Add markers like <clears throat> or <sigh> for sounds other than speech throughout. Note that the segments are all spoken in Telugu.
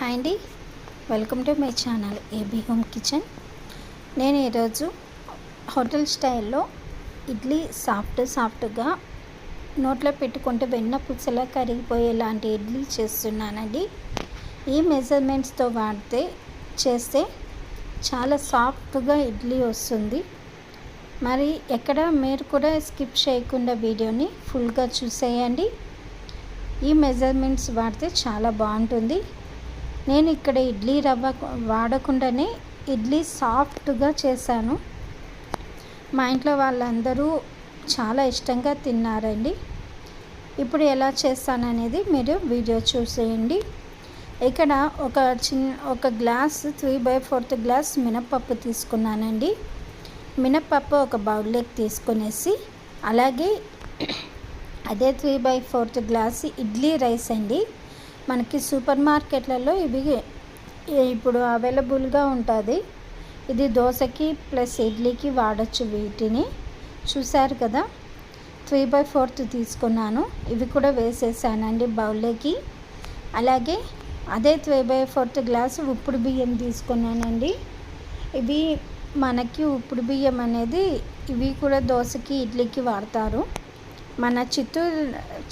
హాయ్ అండి. Welcome to my channel AB home kitchen. నేను ఈరోజు హోటల్ స్టైల్లో ఇడ్లీ సాఫ్ట్ సాఫ్ట్గా నోట్లో పెట్టుకుంటే వెన్న పుచ్చలా కరిగిపోయేలాంటి ఇడ్లీ చేస్తున్నానండి. ఈ మెజర్మెంట్స్తో వాడితే చేస్తే చాలా సాఫ్ట్గా ఇడ్లీ వస్తుంది. మరి ఎక్కడ మీరు కూడా స్కిప్ చేయకుండా వీడియోని ఫుల్గా చూసేయండి. ఈ మెజర్మెంట్స్ వాడితే చాలా బాగుంటుంది. నేను ఇక్కడ ఇడ్లీ రవ్వ వాడకుండానే ఇడ్లీ సాఫ్ట్గా చేశాను. మా ఇంట్లో వాళ్ళందరూ చాలా ఇష్టంగా తిన్నారండి. ఇప్పుడు ఎలా చేస్తాననేది మీరు వీడియో చూసేయండి. ఇక్కడ ఒక చిన్న ఒక glass three by fourth glass మినప్పప్పు తీసుకున్నానండి. మినప్పప్పు ఒక బౌల్లోకి తీసుకునేసి అలాగే అదే three by fourth glass idli rice అండి. మనకి సూపర్ మార్కెట్లలో ఇవి ఇప్పుడు అవైలబుల్గా ఉంటుంది. ఇది దోశకి ప్లస్ ఇడ్లీకి వాడచ్చు వీటిని. చూశారు కదా? త్రీ బై ఫోర్త్ తీసుకున్నాను. ఇవి కూడా వేసేసానండి బౌల్లోకి. అలాగే అదే త్రీ బై ఫోర్త్ గ్లాసు ఉప్పుడు బియ్యం తీసుకున్నానండి. ఇవి మనకి ఉప్పుడు బియ్యం అనేది ఇవి కూడా దోశకి ఇడ్లీకి వాడతారు. మన చిత్తూరు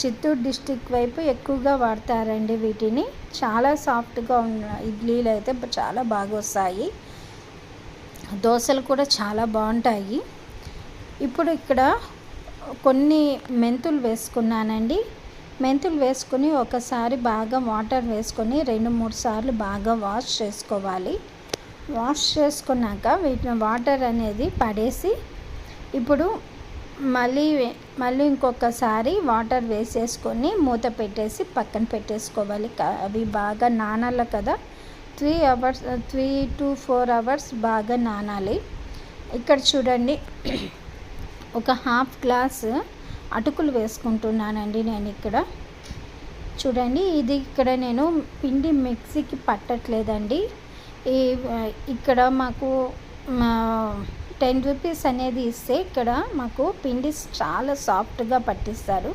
చిత్తూరు డిస్టిక్ వైపు ఎక్కువగా వాడతారండి వీటిని. చాలా సాఫ్ట్గా ఉన్న ఇడ్లీలు అయితే చాలా బాగా వస్తాయి. దోశలు కూడా చాలా బాగుంటాయి. ఇప్పుడు ఇక్కడ కొన్ని మెంతులు వేసుకున్నానండి. మెంతులు వేసుకుని ఒకసారి బాగా వాటర్ వేసుకొని రెండు మూడు సార్లు బాగా వాష్ చేసుకోవాలి. వాష్ చేసుకున్నాక వీటిని వాటర్ అనేది పడేసి ఇప్పుడు మళ్ళీ మళ్ళీ ఇంకొకసారి వాటర్ వేసేసుకొని మూత పెట్టేసి పక్కన పెట్టేసుకోవాలి. అవి బాగా నానాలి కదా. Three hours three to four hours బాగా నానాలి. ఇక్కడ చూడండి ఒక హాఫ్ గ్లాస్ అటుకులు వేసుకుంటున్నానండి నేను ఇక్కడ. చూడండి ఇది ఇక్కడ నేను పిండి మిక్సీకి పట్టట్లేదండి. ఈ ఇక్కడ మాకు టెన్ రూపీస్ అనేది ఇస్తే ఇక్కడ మాకు పిండి చాలా సాఫ్ట్గా పట్టిస్తారు.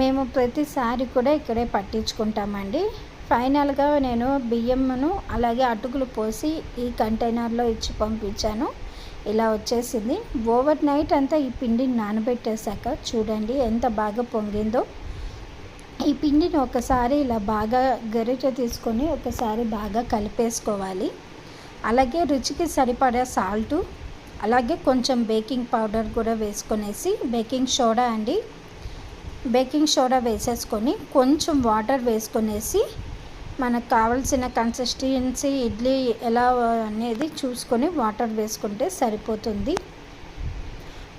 మేము ప్రతిసారి కూడా ఇక్కడే పట్టించుకుంటామండి. ఫైనల్గా నేను బియ్యమును అలాగే అటుకులు పోసి ఈ కంటైనర్లో ఇచ్చి పంపించాను. ఇలా వచ్చేసింది. ఓవర్ నైట్ అంతా ఈ పిండిని నానబెట్టేశాక చూడండి ఎంత బాగా పొంగిందో. ఈ పిండిని ఒకసారి ఇలా బాగా గరిట తీసుకొని ఒకసారి బాగా కలిపేసుకోవాలి. అలాగే రుచికి సరిపడా సాల్టు అలాగే కొంచెం బేకింగ్ పౌడర్ కూడా వేసుకొనేసి బేకింగ్ సోడా అండి. బేకింగ్ సోడా వేసేసుకొని కొంచెం వాటర్ వేసుకొనేసి మనకు కావాల్సిన కన్సిస్టెన్సీ ఇడ్లీ ఎలా అనేది చూసుకొని వాటర్ వేసుకుంటే సరిపోతుంది.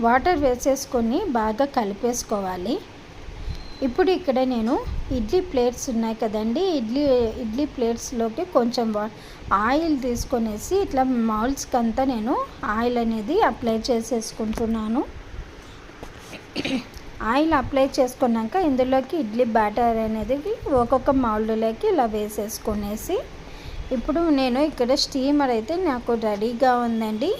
వాటర్ వేసేసుకొని బాగా కలిపేసుకోవాలి. ఇప్పుడు ఇక్కడ నేను ఇడ్లీ ప్లేట్స్ ఉన్నాయి కదండి. ఇడ్లీ ఇడ్లీ ప్లేట్స్లోకి కొంచెం ఆయిల్ తీసుకొనేసి ఇట్లా మౌల్స్కి అంతా నేను ఆయిల్ అనేది అప్లై చేసేసుకుంటున్నాను. ఆయిల్ అప్లై చేసుకున్నాక ఇందులోకి ఇడ్లీ బ్యాటర్ అనేది ఒక్కొక్క మౌల్డ్లోకి ఇలా వేసేసుకునేసి ఇప్పుడు నేను ఇక్కడ స్టీమర్ అయితే నాకు రెడీగా ఉందండి.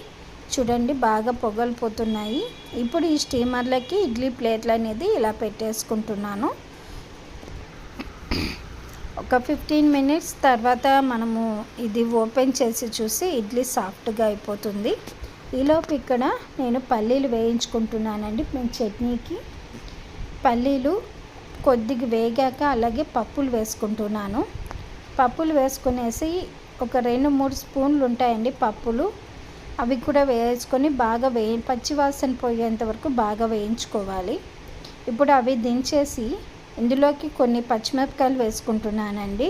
చూడండి బాగా పొగలు పోతున్నాయి ఇప్పుడు ఈ స్టీమర్లకి ఇడ్లీ ప్లేట్లు అనేది ఇలా పెట్టేసుకుంటున్నాను. ఒక ఫిఫ్టీన్ మినిట్స్ తర్వాత మనము ఇది ఓపెన్ చేసి చూసి ఇడ్లీ సాఫ్ట్గా అయిపోతుంది. ఈలోపు ఇక్కడ నేను పల్లీలు వేయించుకుంటున్నానండి మేము చట్నీకి. పల్లీలు కొద్దిగా వేగాక అలాగే పప్పులు వేసుకుంటున్నాను. పప్పులు వేసుకునేసి ఒక రెండు మూడు స్పూన్లు ఉంటాయండి పప్పులు. అవి కూడా వేసుకొని బాగా వేయి పచ్చివాసన పోయేంత వరకు బాగా వేయించుకోవాలి. ఇప్పుడు అవి దించేసి ఇందులోకి కొన్ని పచ్చిమిరపకాయలు వేసుకుంటున్నానండి.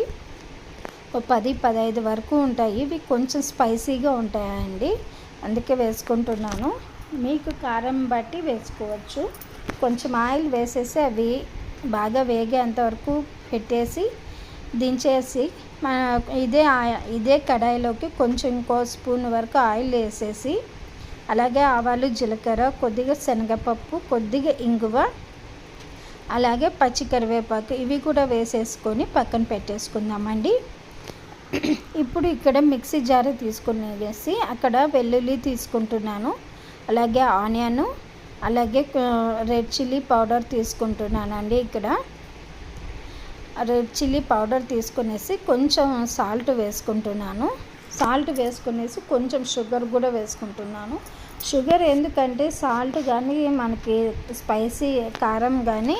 ఒక పది పదహైదు వరకు ఉంటాయి. ఇవి కొంచెం స్పైసీగా ఉంటాయండి. అందుకే వేసుకుంటున్నాను. మీకు కారం బట్టి వేసుకోవచ్చు. కొంచెం ఆయిల్ వేసేసి అవి బాగా వేగేంత వరకు పెట్టేసి దించేసి మన ఇదే ఇదే కడాయిలోకి కొంచెం ఇంకో స్పూన్ వరకు ఆయిల్ వేసేసి అలాగే ఆవాలు జీలకర్ర కొద్దిగా శనగపప్పు కొద్దిగా ఇంగువ అలాగే పచ్చి కరివేపాకు ఇవి కూడా వేసేసుకొని పక్కన పెట్టేసుకుందామండి. ఇప్పుడు ఇక్కడ మిక్సీ జార్ తీసుకునేసి అక్కడ వెల్లుల్లి తీసుకుంటున్నాను అలాగే ఆనియన్ అలాగే రెడ్ చిల్లీ పౌడర్ తీసుకుంటున్నానండి ఇక్కడ. రెడ్ చిల్లీ పౌడర్ తీసుకునేసి కొంచెం సాల్ట్ వేసుకుంటున్నాను. సాల్ట్ వేసుకునేసి కొంచెం షుగర్ కూడా వేసుకుంటున్నాను. షుగర్ ఎందుకంటే సాల్ట్ కానీ మనకి స్పైసీ కారం కానీ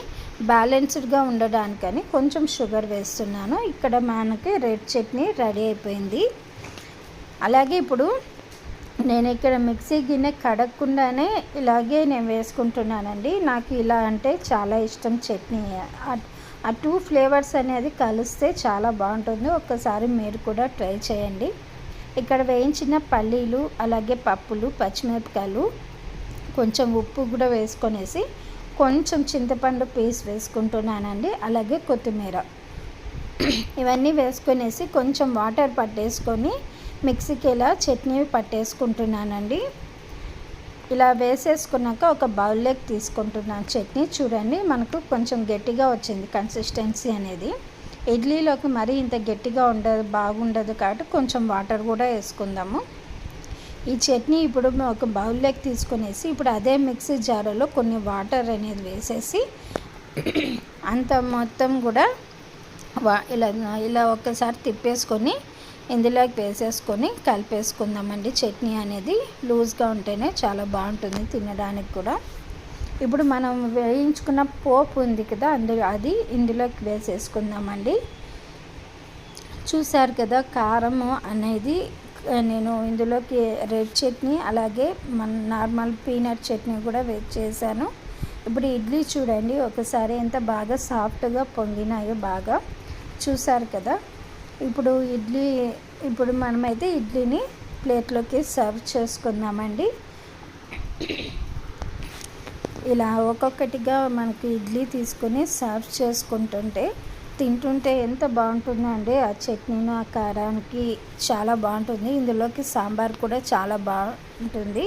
బ్యాలెన్స్డ్గా ఉండడానికని కొంచెం షుగర్ వేస్తున్నాను. ఇక్కడ మనకి రెడ్ చట్నీ రెడీ అయిపోయింది. అలాగే ఇప్పుడు నేను ఇక్కడ మిక్సీ గిన్నె కడగకుండానే ఇలాగే నేను వేసుకుంటున్నానండి. నాకు ఇలా అంటే చాలా ఇష్టం చట్నీ. ఆ టూ ఫ్లేవర్స్ అనేది కలిస్తే చాలా బాగుంటుంది. ఒక్కసారి మీరు కూడా ట్రై చేయండి. ఇక్కడ వేయించిన పల్లీలు అలాగే పప్పులు పచ్చిమిరపకాయలు కొంచెం ఉప్పు కూడా వేసుకొనేసి కొంచెం చింతపండు పీస్ వేసుకుంటున్నానండి. అలాగే కొత్తిమీర. ఇవన్నీ వేసుకొనేసి కొంచెం వాటర్ పట్టేసుకొని మిక్సీకి ఇలా చట్నీ పట్టేసుకుంటున్నానండి. ఇలా వేసేసుకున్నాక ఒక బౌల్లోకి తీసుకుంటున్నాను చట్నీ చూడండి మనకు కొంచెం గట్టిగా వచ్చింది కన్సిస్టెన్సీ అనేది. ఇడ్లీలోకి మరీ ఇంత గట్టిగా ఉండదు బాగుండదు కాబట్టి కొంచెం వాటర్ కూడా వేసుకుందాము. ఈ చట్నీ ఇప్పుడు ఒక బౌల్లోకి తీసుకునేసి ఇప్పుడు అదే మిక్సీ జారలో కొన్ని వాటర్ అనేది వేసేసి అంత మొత్తం కూడా వా ఇలా ఇలా ఒక్కసారి తిప్పేసుకొని ఇందులోకి వేసేసుకొని కలిపేసుకుందామండి. చట్నీ అనేది లూజ్గా ఉంటేనే చాలా బాగుంటుంది తినడానికి కూడా. ఇప్పుడు మనం వేయించుకున్న పోపు ఉంది కదా అందులో అది ఇందులోకి వేసేసుకుందామండి. చూసారు కదా కారము అనేది నేను ఇందులోకి రెడ్ చట్నీ అలాగే మన నార్మల్ పీనట్ చట్నీ కూడా చేశాను. ఇప్పుడు ఇడ్లీ చూడండి ఒకసారి ఎంత బాగా సాఫ్ట్గా పొంగినాయో బాగా. చూసారు కదా ఇప్పుడు ఇడ్లీ ఇప్పుడు మనమైతే ఇడ్లీని ప్లేట్లోకి సర్వ్ చేసుకుందామండి. ఇలా ఒక్కొక్కటిగా మనకి ఇడ్లీ తీసుకొని సర్వ్ చేసుకుంటుంటే తింటుంటే ఎంత బాగుంటుందండి? ఆ చట్నీను ఆ కారానికి చాలా బాగుంటుంది. ఇందులోకి సాంబార్ కూడా చాలా బాగుంటుంది.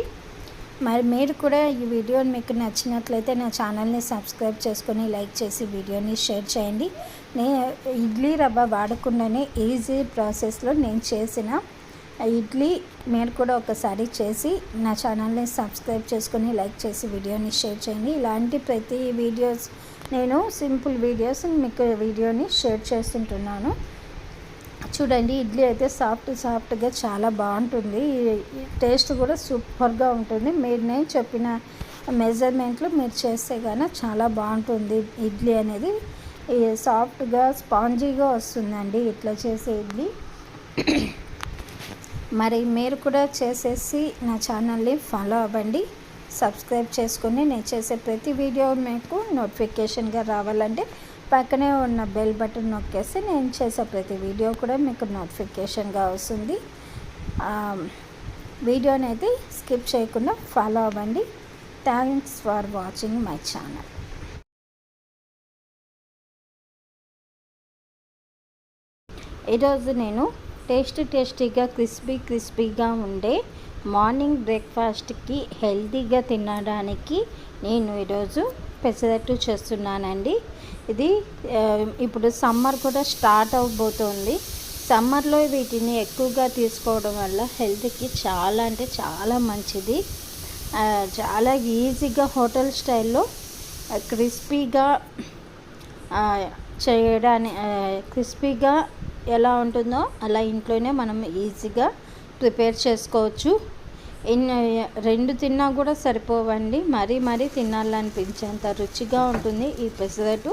మరి మీరు కూడా ఈ వీడియోని మీకు నచ్చినట్లయితే నా ఛానల్ని సబ్స్క్రైబ్ చేసుకొని లైక్ చేసి వీడియోని షేర్ చేయండి. నేను ఇడ్లీ రవ్వ వాడకుండానే ఈజీ ప్రాసెస్లో నేను చేసిన ఇడ్లీ మీరు కూడా ఒకసారి చేసి నా ఛానల్ని సబ్స్క్రైబ్ చేసుకొని లైక్ చేసి వీడియోని షేర్ చేయండి. ఇలాంటి ప్రతి వీడియోస్ నేను సింపుల్ వీడియోస్ మీకు వీడియోని షేర్ చేస్తుంటున్నాను. చూడండి ఇడ్లీ అయితే సాఫ్ట్ సాఫ్ట్గా చాలా బాగుంటుంది. టేస్ట్ కూడా సూపర్గా ఉంటుంది. మీరు నేను చెప్పిన మెజర్మెంట్లు మీరు చేస్తే కానీ చాలా బాగుంటుంది ఇడ్లీ అనేది. సాఫ్ట్గా స్పాంజీగా వస్తుందండి ఇట్లా చేసే ఇడ్లీ మరి మీరు కూడా చేసేసి నా ఛానల్ని ఫాలో అవ్వండి. సబ్స్క్రైబ్ చేసుకుని నేను చేసే ప్రతి వీడియో మీకు నోటిఫికేషన్గా రావాలంటే పక్కనే ఉన్న బెల్ బటన్ నొక్కేసి నేను చేసే ప్రతి వీడియో కూడా మీకు నోటిఫికేషన్గా వస్తుంది. వీడియోని అయితే స్కిప్ చేయకుండా ఫాలో అవ్వండి. Thanks for watching my channel. ఈరోజు నేను టేస్ట్ టేస్టీగా క్రిస్పీ క్రిస్పీగా ఉండే మార్నింగ్ బ్రేక్ఫాస్ట్కి హెల్తీగా తినడానికి నేను ఈరోజు పెసరట్టు చేస్తున్నానండి. ఇది ఇప్పుడు సమ్మర్ కూడా స్టార్ట్ అవ్వబోతోంది సమ్మర్లో వీటిని ఎక్కువగా తీసుకోవడం వల్ల హెల్త్కి చాలా అంటే చాలా మంచిది. చాలా ఈజీగా హోటల్ స్టైల్లో క్రిస్పీగా చేయడానికి క్రిస్పీగా ఎలా ఉంటుందో అలా ఇంట్లోనే మనం ఈజీగా ప్రిపేర్ చేసుకోవచ్చు. ఎన్ని రెండు తిన్నా కూడా సరిపోవండి. మరీ మరీ తినాలనిపించేంత రుచిగా ఉంటుంది ఈ పెసరట్టు.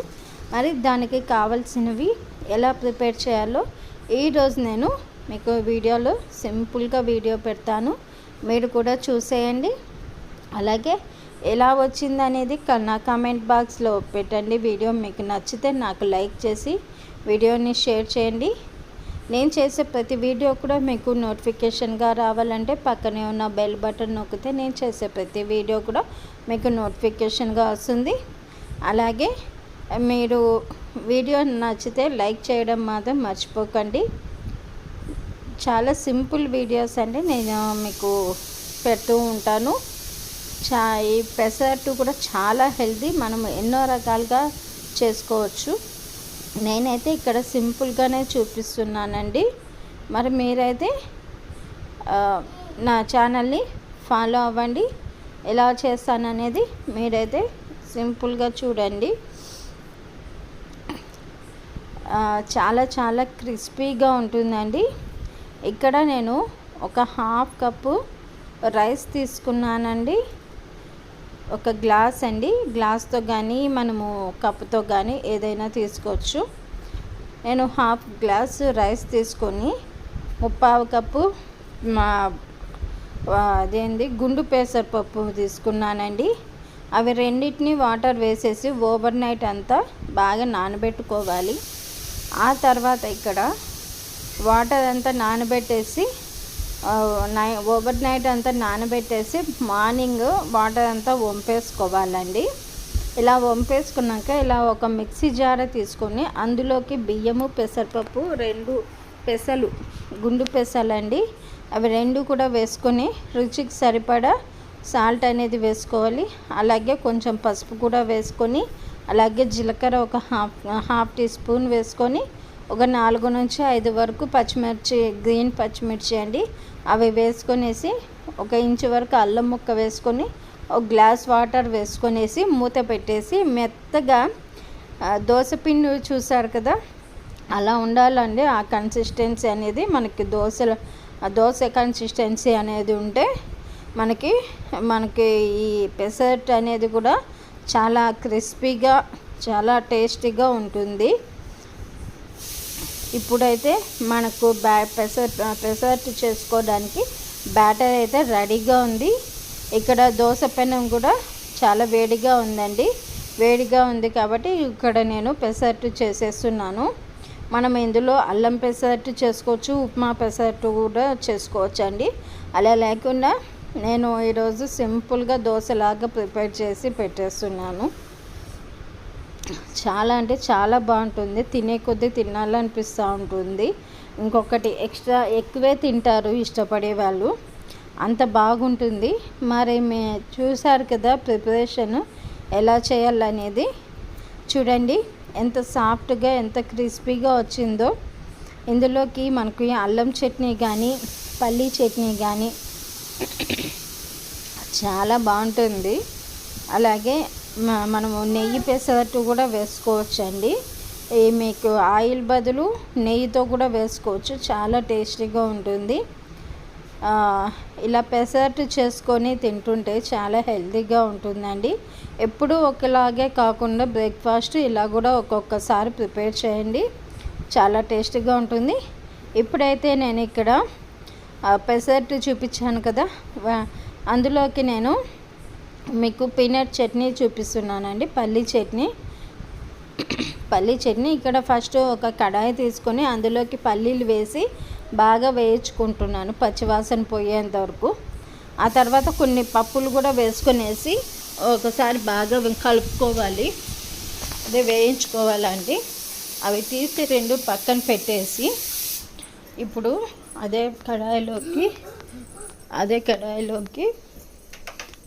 మరి దానికి కావలసినవి ఎలా ప్రిపేర్ చేయాలో ఈరోజు నేను మీకు వీడియోలో సింపుల్గా వీడియో పెడతాను. మీరు కూడా చూసేయండి. అలాగే ఎలా వచ్చింది అనేది నా కామెంట్ బాక్స్లో పెట్టండి. వీడియో మీకు నచ్చితే నాకు లైక్ చేసి వీడియోని షేర్ చేయండి. నేను చేసే ప్రతి వీడియో కూడా మీకు నోటిఫికేషన్గా రావాలంటే పక్కనే ఉన్న బెల్ బటన్ నొక్కితే నేను చేసే ప్రతి వీడియో కూడా మీకు నోటిఫికేషన్గా వస్తుంది. అలాగే మీరు వీడియో నచ్చితే లైక్ చేయడం మాత్రం మర్చిపోకండి. చాలా సింపుల్ వీడియోస్ అండి. నేను మీకు పెడుతూ ఉంటాను. చా ఈ పెసరట్టు కూడా చాలా హెల్దీ మనం ఎన్నో రకాలుగా చేసుకోవచ్చు. నేనైతే ఇక్కడ సింపుల్గానే చూపిస్తున్నానండి. మరి మీరైతే నా ఛానల్ని ఫాలో అవ్వండి. ఎలా చేస్తాననేది మీరైతే సింపుల్గా చూడండి. చాలా చాలా క్రిస్పీగా ఉంటుందండి. ఇక్కడ నేను ఒక హాఫ్ కప్పు రైస్ తీసుకున్నానండి. ఒక గ్లాస్ అండి. గ్లాస్తో కానీ మనము కప్పుతో కానీ ఏదైనా తీసుకోవచ్చు. నేను హాఫ్ గ్లాస్ రైస్ తీసుకొని ముప్పావు కప్పు మా అదేంది గుండు పెసరపప్పు తీసుకున్నానండి. అవి రెండింటిని వాటర్ వేసేసి ఓవర్ నైట్ అంతా బాగా నానబెట్టుకోవాలి. ఆ తర్వాత ఇక్కడ వాటర్ అంతా నానబెట్టేసి నై ఓవర్ నైట్ అంతా నానబెట్టేసి మార్నింగ్ వాటర్ అంతా వంపేసుకోవాలండి. ఇలా వంపేసుకున్నాక ఇలా ఒక మిక్సీ జార తీసుకొని అందులోకి బియ్యము పెసరపప్పు రెండు పెసలు గుండు పెసలండి. అవి రెండు కూడా వేసుకొని రుచికి సరిపడా సాల్ట్ అనేది వేసుకోవాలి. అలాగే కొంచెం పసుపు కూడా వేసుకొని అలాగే జీలకర్ర ఒక హాఫ్ హాఫ్ టీ స్పూన్ వేసుకొని ఒక నాలుగు నుంచి ఐదు వరకు పచ్చిమిర్చి గ్రీన్ పచ్చిమిర్చి అండి. అవి వేసుకొనేసి ఒక ఇంచు వరకు అల్లం ముక్క వేసుకొని ఒక గ్లాస్ వాటర్ వేసుకొనేసి మూత పెట్టేసి మెత్తగా దోశపిండి చూసారు కదా? అలా ఉండాలండి. ఆ కన్సిస్టెన్సీ అనేది మనకి దోశ దోశ కన్సిస్టెన్సీ అనేది ఉంటే మనకి మనకి ఈ పెసర్ట్ అనేది కూడా చాలా క్రిస్పీగా చాలా టేస్టీగా ఉంటుంది. ఇప్పుడైతే మనకు బ్యా పెసర్ పెసర్ట్ చేసుకోవడానికి బ్యాటర్ అయితే రెడీగా ఉంది. ఇక్కడ దోశ పెనం కూడా చాలా వేడిగా ఉందండి. వేడిగా ఉంది కాబట్టి ఇక్కడ నేను పెసర్ట్ చేసేస్తున్నాను. మనం ఇందులో అల్లం పెసరట్టు చేసుకోవచ్చు ఉప్మా పెసరట్టు కూడా చేసుకోవచ్చు అండి అలా లేకుండా నేను ఈరోజు సింపుల్గా దోశలాగా ప్రిపేర్ చేసి పెట్టేస్తున్నాను. చాలా అంటే చాలా బాగుంటుంది. తినే కొద్దీ తినాలనిపిస్తూ ఉంటుంది. ఇంకొకటి ఎక్స్ట్రా ఎక్కువే తింటారు ఇష్టపడే వాళ్ళు. అంత బాగుంటుంది. మరి మే చూసారు కదా ప్రిపరేషన్ ఎలా చేయాలనేది. చూడండి ఎంత సాఫ్ట్గా ఎంత క్రిస్పీగా వచ్చిందో. ఇందులోకి మనకు అల్లం చట్నీ కానీ పల్లీ చట్నీ కానీ చాలా బాగుంటుంది. అలాగే మనము నెయ్యి పెసరట్టు కూడా వేసుకోవచ్చండి. మీకు ఆయిల్ బదులు నెయ్యితో కూడా వేసుకోవచ్చు. చాలా టేస్టీగా ఉంటుంది. ఇలా పెసరట్టు చేసుకొని తింటుంటే చాలా హెల్తీగా ఉంటుందండి. ఎప్పుడూ ఒకలాగే కాకుండా బ్రేక్ఫాస్ట్ ఇలా కూడా ఒక్కొక్కసారి ప్రిపేర్ చేయండి. చాలా టేస్టీగా ఉంటుంది. ఇప్పుడైతే నేను ఇక్కడ పెసరట్టు చూపించాను కదా. అందులోకి నేను మీకు పీనట్ చట్నీ చూపిస్తున్నానండి పల్లీ చట్నీ. పల్లీ చట్నీ ఇక్కడ ఫస్ట్ ఒక కడాయి తీసుకొని అందులోకి పల్లీలు వేసి బాగా వేయించుకుంటున్నాను పచ్చివాసన పోయేంత వరకు. ఆ తర్వాత కొన్ని పప్పులు కూడా వేసుకునేసి ఒకసారి బాగా కలుపుకోవాలి. అదే వేయించుకోవాలండి. అవి తీసి రెండు పక్కన పెట్టేసి ఇప్పుడు అదే కడాయిలోకి అదే కడాయిలోకి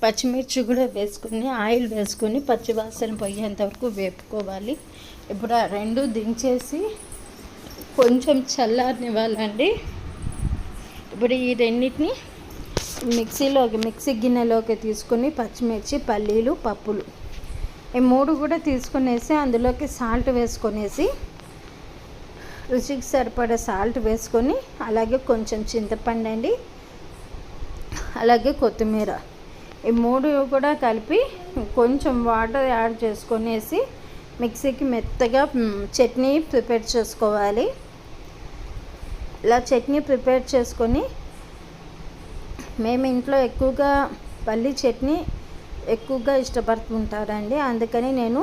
పచ్చిమిర్చి కూడా వేసుకుని ఆయిల్ వేసుకొని పచ్చివాసన పోయేంత వరకు వేపుకోవాలి. ఇప్పుడు ఆ రెండు దించేసి కొంచెం చల్లారనివ్వాలండి. ఇప్పుడు ఈ రెండింటిని మిక్సీలోకి మిక్సీ గిన్నెలోకి తీసుకుని పచ్చిమిర్చి పల్లీలు పప్పులు ఈ మూడు కూడా తీసుకునేసి అందులోకి సాల్ట్ వేసుకొనేసి రుచికి సరిపడే సాల్ట్ వేసుకొని అలాగే కొంచెం చింతపండు అండి అలాగే కొత్తిమీర. ఈ మూడు కూడా కలిపి కొంచెం వాటర్ యాడ్ చేసుకొనేసి మిక్సీకి మెత్తగా చట్నీ ప్రిపేర్ చేసుకోవాలి. ఇలా చట్నీ ప్రిపేర్ చేసుకొని మేము ఇంట్లో ఎక్కువగా పల్లి చట్నీ ఎక్కువగా ఇష్టపడుతుంటారండి. అందుకని నేను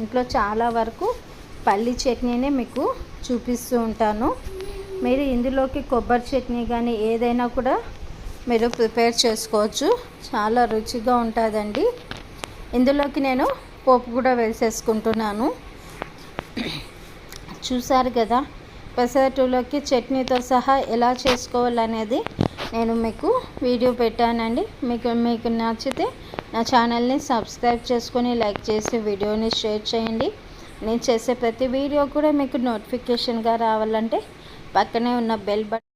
ఇంట్లో చాలా వరకు పల్లి చట్నీనే మీకు చూపిస్తూ ఉంటాను. మీరు ఇందులోకి కొబ్బరి చట్నీ కానీ ఏదైనా కూడా మీరు ప్రిపేర్ చేసుకోవచ్చు. చాలా రుచిగా ఉంటుందండి. ఇందులోకి నేను పోపు కూడా వేసేసుకుంటున్నాను. చూసారు కదా పెసరట్టులోకి చట్నీతో సహా ఎలా చేసుకోవాలనేది నేను మీకు వీడియో పెట్టానండి. మీకు మీకు నచ్చితే నా ఛానల్ని సబ్స్క్రైబ్ చేసుకొని లైక్ చేసి వీడియోని షేర్ చేయండి. నేను చేసే ప్రతి వీడియో కూడా మీకు నోటిఫికేషన్గా రావాలంటే పక్కనే ఉన్న బెల్ బటన్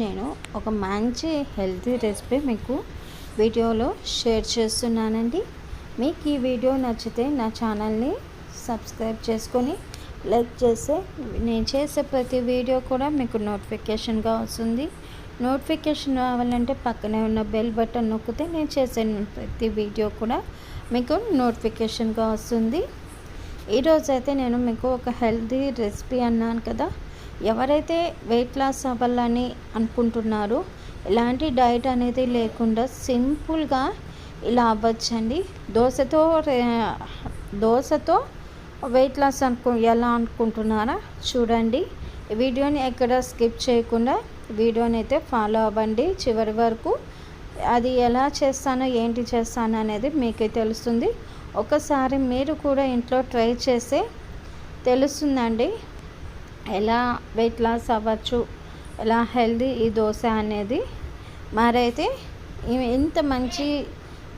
నేను ఒక మంచి హెల్తీ రెసిపీ మీకు వీడియోలో షేర్ చేస్తున్నానండి. మీకు ఈ వీడియో నచ్చితే నా ఛానల్ని సబ్స్క్రైబ్ చేసుకొని లైక్ చేస్తే నేను చేసే ప్రతి వీడియో కూడా మీకు నోటిఫికేషన్గా వస్తుంది. నోటిఫికేషన్ రావాలంటే పక్కనే ఉన్న బెల్ బటన్ నొక్కితే నేను చేసే ప్రతి వీడియో కూడా మీకు నోటిఫికేషన్గా వస్తుంది. ఈరోజైతే నేను మీకు ఒక హెల్తీ రెసిపీ అన్నాను కదా ఎవరైతే వెయిట్ లాస్ అవ్వాలని అనుకుంటున్నారో ఎలాంటి డైట్ అనేది లేకుండా సింపుల్గా ఇలా అవ్వచ్చండి. దోశతో దోశతో వెయిట్ లాస్ అనుకు ఎలా అనుకుంటున్నారా చూడండి. వీడియోని ఎక్కడ స్కిప్ చేయకుండా వీడియోని అయితే ఫాలో అవ్వండి. చివరి వరకు అది ఎలా చేస్తానో ఏంటి చేస్తాను అనేది మీకే తెలుస్తుంది. ఒకసారి మీరు కూడా ఇంట్లో ట్రై చేస్తే తెలుస్తుందండి. ఎలా వెయిట్ లాస్ అవ్వచ్చు ఎలా హెల్దీ ఈ దోశ అనేది. మరైతే ఇంత మంచి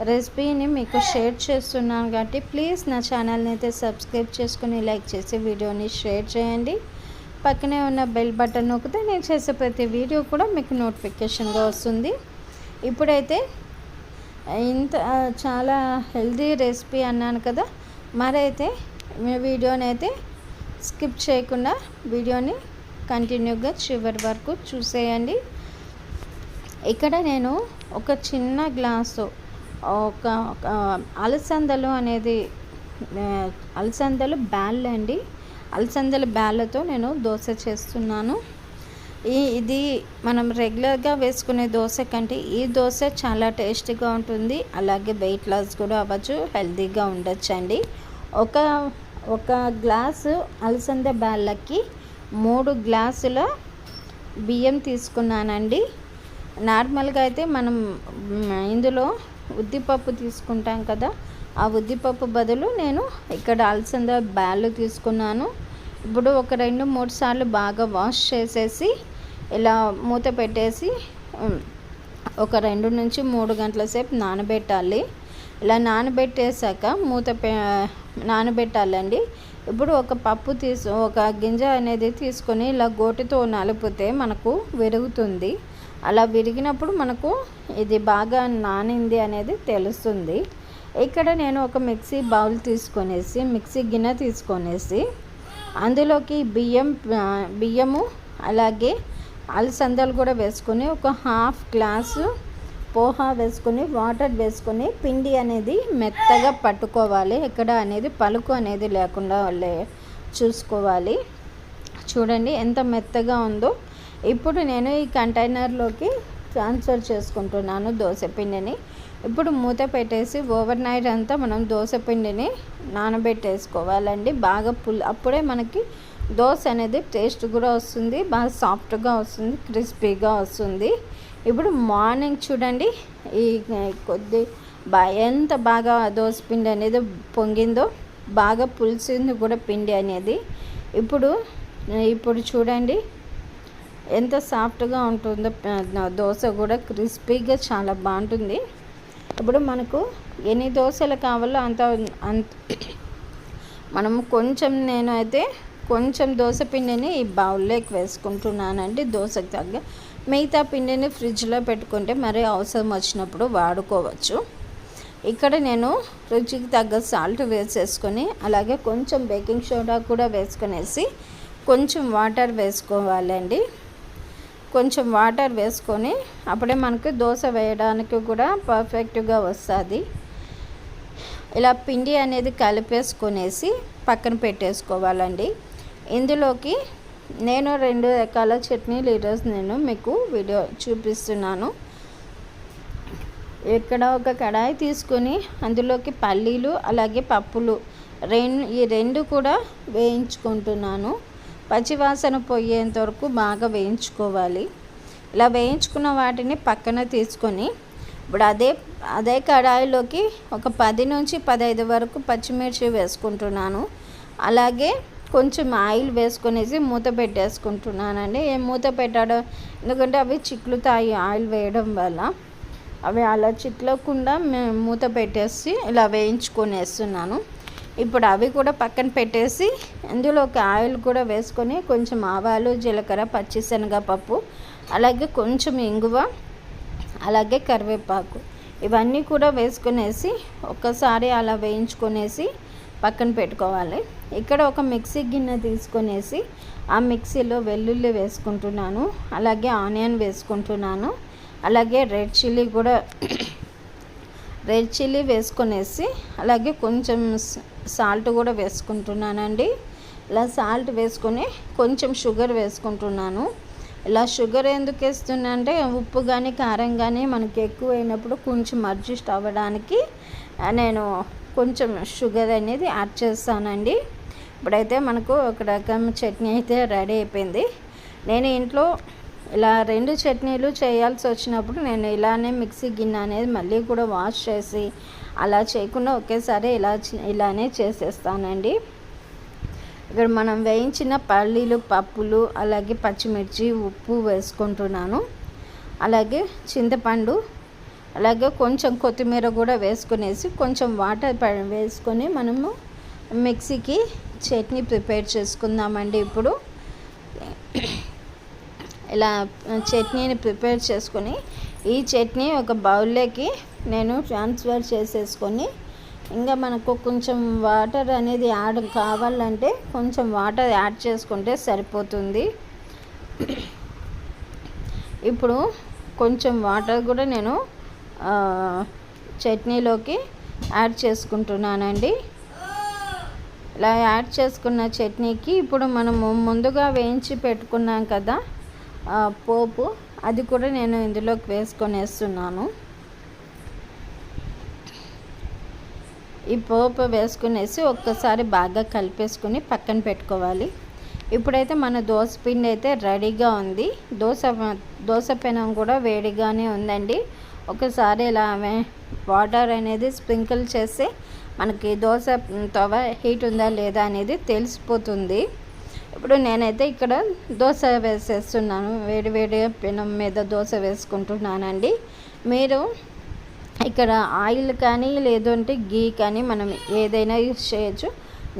రెసిపీని మీకు షేర్ చేస్తున్నాను కాబట్టి ప్లీజ్ నా ఛానల్ని అయితే సబ్స్క్రైబ్ చేసుకుని లైక్ చేసి వీడియోని షేర్ చేయండి. పక్కనే ఉన్న బెల్ బటన్ నొక్కితే నేను చేసే ప్రతి వీడియో కూడా మీకు నోటిఫికేషన్గా వస్తుంది. ఇప్పుడైతే ఇంత చాలా హెల్దీ రెసిపీ అన్నాను కదా. మరైతే మీ వీడియోని అయితే స్కిప్ చేయకుండా వీడియోని కంటిన్యూగా చివరి వరకు చూసేయండి. ఇక్కడ నేను ఒక చిన్న గ్లాసు ఒక అలసందలు అనేది అలసందలు బ్యాల్ అండి. అలసందల బ్యాళ్ళతో నేను దోశ చేస్తున్నాను. ఈ ఇది మనం రెగ్యులర్గా వేసుకునే దోశ కంటే ఈ దోశ చాలా టేస్టీగా ఉంటుంది. అలాగే వెయిట్ లాస్ కూడా అవ్వచ్చు హెల్తీగా ఉండొచ్చండి. ఒక ఒక గ్లాసు అలసంద బ్యాళ్ళకి మూడు గ్లాసుల బియ్యం తీసుకున్నానండి. నార్మల్గా అయితే మనం ఇందులో ఉద్దిపప్పు తీసుకుంటాం కదా ఆ ఉద్దిపప్పు బదులు నేను ఇక్కడ అలసంద బ్యాళ్ళు తీసుకున్నాను. ఇప్పుడు ఒక రెండు మూడు సార్లు బాగా వాష్ చేసేసి ఇలా మూత పెట్టేసి ఒక రెండు నుంచి మూడు గంటల సేపు నానబెట్టాలి. ఇలా నానబెట్టేశాక మూత పె నానబెట్టాలండి. ఇప్పుడు ఒక పప్పు తీసు ఒక గింజ అనేది తీసుకొని ఇలా గోటితో నలిపితే మనకు విరుగుతుంది. అలా విరిగినప్పుడు మనకు ఇది బాగా నానింది అనేది తెలుస్తుంది. ఇక్కడ నేను ఒక మిక్సీ బౌల్ తీసుకొనేసి మిక్సీ గిన్నె తీసుకొనేసి అందులోకి బియ్యం బియ్యము అలాగే అలసందలు కూడా వేసుకొని ఒక హాఫ్ గ్లాసు పోహా వేసుకొని వాటర్ వేసుకుని పిండి అనేది మెత్తగా పట్టుకోవాలి. ఎక్కడ అనేది పలుకు అనేది లేకుండా చూసుకోవాలి. చూడండి ఎంత మెత్తగా ఉందో. ఇప్పుడు నేను ఈ కంటైనర్లోకి ట్రాన్స్ఫర్ చేసుకుంటున్నాను దోశ పిండిని. ఇప్పుడు మూత పెట్టేసి ఓవర్ నైట్ అంతా మనం దోశ పిండిని నానబెట్టేసుకోవాలండి. బాగా పుల్ అప్పుడే మనకి దోశ అనేది టేస్ట్ కూడా వస్తుంది బాగా సాఫ్ట్గా వస్తుంది క్రిస్పీగా వస్తుంది. ఇప్పుడు మార్నింగ్ చూడండి ఈ కొద్ది ఎంత బాగా దోశ పిండి అనేది పొంగిందో బాగా పులిసింది కూడా పిండి అనేది. ఇప్పుడు ఇప్పుడు చూడండి ఎంత సాఫ్ట్గా ఉంటుందో దోశ కూడా క్రిస్పీగా చాలా బాగుంటుంది. ఇప్పుడు మనకు ఎన్ని దోశలు కావాలో అంత అంత మనము కొంచెం నేను అయితే కొంచెం దోశ పిండిని ఈ బౌల్లోకి వేసుకుంటున్నానండి దోశకు తగ్గ. మిగతా పిండిని ఫ్రిడ్జ్లో పెట్టుకుంటే మరీ అవసరం వచ్చినప్పుడు వాడుకోవచ్చు. ఇక్కడ నేను రుచికి తగ్గ సాల్ట్ వేసేసుకొని అలాగే కొంచెం బేకింగ్ సోడా కూడా వేసుకునేసి కొంచెం వాటర్ వేసుకోవాలండి. కొంచెం వాటర్ వేసుకొని అప్పుడే మనకు దోశ వేయడానికి కూడా పర్ఫెక్ట్గా వస్తుంది. ఇలా పిండి అనేది కలిపేసుకొనేసి పక్కన పెట్టేసుకోవాలండి. ఇందులోకి నేను రెండు రకాల చట్నీలు ఈరోజు నేను మీకు వీడియో చూపిస్తున్నాను. ఇక్కడ ఒక కడాయి తీసుకొని అందులోకి పల్లీలు అలాగే పప్పులు రెండు ఈ రెండు కూడా వేయించుకుంటున్నాను. పచ్చివాసన పోయేంత వరకు బాగా వేయించుకోవాలి. ఇలా వేయించుకున్న వాటిని పక్కన తీసుకొని ఇప్పుడు అదే అదే కడాయిలోకి ఒక పది నుంచి పదహైదు వరకు పచ్చిమిర్చి వేసుకుంటున్నాను. అలాగే కొంచెం ఆయిల్ వేసుకొనేసి మూత పెట్టేసుకుంటున్నానండి. ఏం మూత పెట్టడం? ఎందుకంటే అవి చిక్కులుతాయి ఆయిల్ వేయడం వల్ల. అవి అలా చిట్లకుండా మూత పెట్టేసి ఇలా వేయించుకొనేస్తున్నాను. ఇప్పుడు అవి కూడా పక్కన పెట్టేసి అందులోకి ఆయిల్ కూడా వేసుకొని కొంచెం ఆవాలు జీలకర్ర పచ్చిశనగపప్పు అలాగే కొంచెం ఇంగువ అలాగే కరివేపాకు ఇవన్నీ కూడా వేసుకునేసి ఒక్కసారి అలా వేయించుకునేసి పక్కన పెట్టుకోవాలి. ఇక్కడ ఒక మిక్సీ గిన్నె తీసుకునేసి ఆ మిక్సీలో వెల్లుల్లి వేసుకుంటున్నాను అలాగే ఆనియన్ వేసుకుంటున్నాను అలాగే రెడ్ చిల్లీ కూడా <clears throat> రెడ్ చిల్లీ వేసుకునేసి అలాగే కొంచెం సాల్ట్ కూడా వేసుకుంటున్నానండి. ఇలా సాల్ట్ వేసుకొని కొంచెం షుగర్ వేసుకుంటున్నాను. ఇలా షుగర్ ఎందుకు వేస్తున్నా అంటే ఉప్పు కానీ కారం కానీ మనకి ఎక్కువ అయినప్పుడు కొంచెం అడ్జస్ట్ అవ్వడానికి నేను కొంచెం షుగర్ అనేది యాడ్ చేస్తానండి. ఇప్పుడైతే మనకు ఒక రకం చట్నీ అయితే రెడీ అయిపోయింది. నేను ఇంట్లో ఇలా రెండు చట్నీలు చేయాల్సి వచ్చినప్పుడు నేను ఇలానే మిక్సీ గిన్నె అనేది మళ్ళీ కూడా వాష్ చేసి అలా చేయకుండా ఒకేసారి ఇలా ఇలానే చేసేస్తానండి. ఇక్కడ మనం వేయించిన పల్లీలు పప్పులు అలాగే పచ్చిమిర్చి ఉప్పు వేసుకుంటున్నాను. అలాగే చింతపండు అలాగే కొంచెం కొత్తిమీర కూడా వేసుకునేసి కొంచెం వాటర్ వేసుకొని మనము మిక్సీకి చట్నీ ప్రిపేర్ చేసుకుందామండి ఇప్పుడు. ఇలా చట్నీని ప్రిపేర్ చేసుకొని ఈ చట్నీ ఒక బౌల్లోకి నేను ట్రాన్స్ఫర్ చేసేసుకొని ఇంకా మనకు కొంచెం వాటర్ అనేది యాడ్ కావాలంటే కొంచెం వాటర్ యాడ్ చేసుకుంటే సరిపోతుంది. ఇప్పుడు కొంచెం వాటర్ కూడా నేను చట్నీలోకి యాడ్ చేసుకుంటున్నానండి. ఇలా యాడ్ చేసుకున్న చట్నీకి ఇప్పుడు మనము ముందుగా వేయించి పెట్టుకున్నాం కదా పోపు. అది కూడా నేను ఇందులోకి వేసుకొని వేస్తున్నాను ఈ పోపు వేసుకునేసి ఒక్కసారి బాగా కలిపేసుకుని పక్కన పెట్టుకోవాలి. ఇప్పుడైతే మన దోశ పిండి అయితే రెడీగా ఉంది. దోశ దోశ పెనం కూడా వేడిగానే ఉందండి. ఒకసారి ఇలా వాటర్ అనేది స్ప్రింకిల్ చేసి మనకి దోశ తవ హీట్ ఉందా లేదా అనేది తెలిసిపోతుంది. ఇప్పుడు నేనైతే ఇక్కడ దోశ వేసేస్తున్నాను. వేడి వేడి పెనం మీద దోశ వేసుకుంటున్నానండి. మీరు ఇక్కడ ఆయిల్ కానీ లేదంటే గీ కానీ మనం ఏదైనా యూజ్ చేయొచ్చు.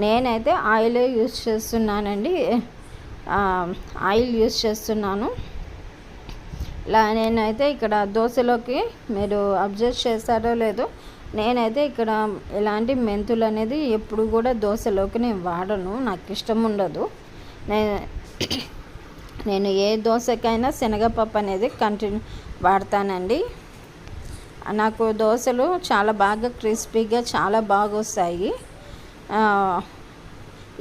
నేనైతే ఆయిల్ యూస్ చేస్తున్నానండి. ఆయిల్ యూస్ చేస్తున్నాను. ఇలా నేనైతే ఇక్కడ దోశలోకి మీరు అబ్జర్వ్ చేస్తారో లేదో నేనైతే ఇక్కడ ఇలాంటి మెంతులు అనేది ఎప్పుడు కూడా దోశలోకి నేను వాడను. నాకు ఇష్టం ఉండదు. నేను నేను ఏ దోశకైనా శనగపప్పు అనేది కంటిన్యూ వాడతానండి. నాకు దోశలు చాలా బాగా క్రిస్పీగా చాలా బాగా వస్తాయి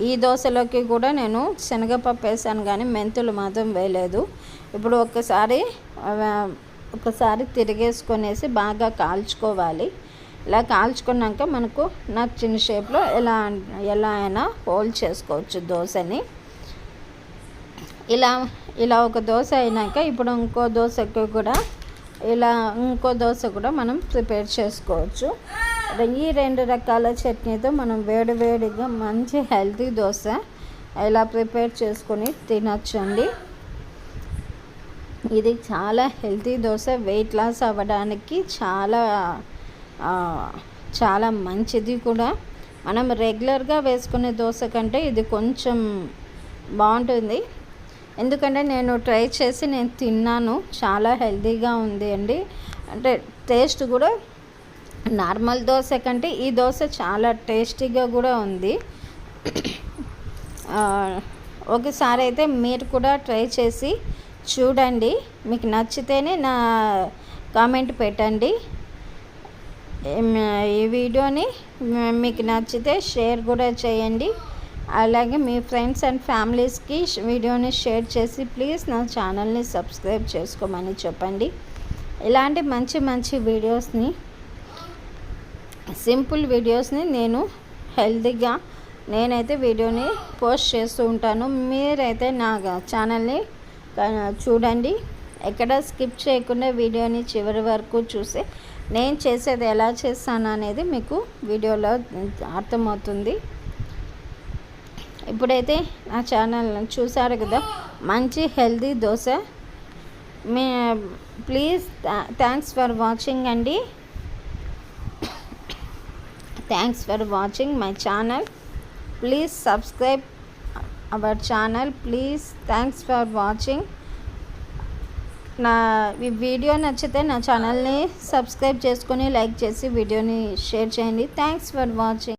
ఈ దోశలోకి కూడా నేను శనగపప్పు వేసాను కానీ మెంతులు మాత్రం వేయలేదు. ఇప్పుడు ఒకసారి ఒకసారి తిరిగేసుకొనేసి బాగా కాల్చుకోవాలి. ఇలా కాల్చుకున్నాక మనకు నచ్చిన షేప్లో ఎలా ఎలా అయినా హోల్డ్ చేసుకోవచ్చు దోశని. ఇలా ఇలా ఒక దోశ అయినాక ఇప్పుడు ఇంకో దోశకు కూడా ఇలా ఇంకో దోశ కూడా మనం ప్రిపేర్ చేసుకోవచ్చు. ఈ రెండు రకాల చట్నీతో మనం వేడి వేడిగా మంచి హెల్తీ దోశ ఇలా ప్రిపేర్ చేసుకొని తినచ్చండి. ఇది చాలా హెల్తీ దోశ. వెయిట్ లాస్ అవ్వడానికి చాలా చాలా మంచిది కూడా. మనం రెగ్యులర్గా వేసుకునే దోశ కంటే ఇది కొంచెం బాగుంటుంది. ఎందుకంటే నేను ట్రై చేసి నేను తిన్నాను. చాలా హెల్తీగా ఉంది అండి. అంటే టేస్ట్ కూడా నార్మల్ దోశ కంటే ఈ దోశ చాలా టేస్టీగా కూడా ఉంది. ఒకసారి అయితే మీరు కూడా ట్రై చేసి చూడండి. మీకు నచ్చితేనే నా కామెంట్ పెట్టండి. ఈ వీడియోని మీకు నచ్చితే షేర్ కూడా చేయండి. అలాగే మీ ఫ్రెండ్స్ అండ్ ఫ్యామిలీస్కి వీడియోని షేర్ చేసి ప్లీజ్ నా ఛానల్ని సబ్స్క్రైబ్ చేసుకోమని చెప్పండి. ఇలాంటి మంచి మంచి వీడియోస్ని సింపుల్ వీడియోస్ని నేను హెల్తీగా నేనైతే వీడియోని పోస్ట్ చేస్తూ ఉంటాను. మీరైతే నా ఛానల్ని చూడండి. ఎక్కడ స్కిప్ చేయకుండా వీడియోని చివరి వరకు చూసి నేను చేసేది ఎలా చేస్తాను అనేది మీకు వీడియోలో అర్థమవుతుంది. ఇప్పుడైతే నా ఛానల్ చూసారు కదా మంచి హెల్దీ దోశ. మీ ప్లీజ్ థ్యాంక్స్ ఫర్ వాచింగ్ అండి. Thanks for watching my channel. Please subscribe our channel. Please thanks for watching. నా ఈ వీడియో నచ్చితే నా ఛానల్ని సబ్స్క్రైబ్ చేసుకొని లైక్ చేసి వీడియోని షేర్ చేయండి. Thanks for watching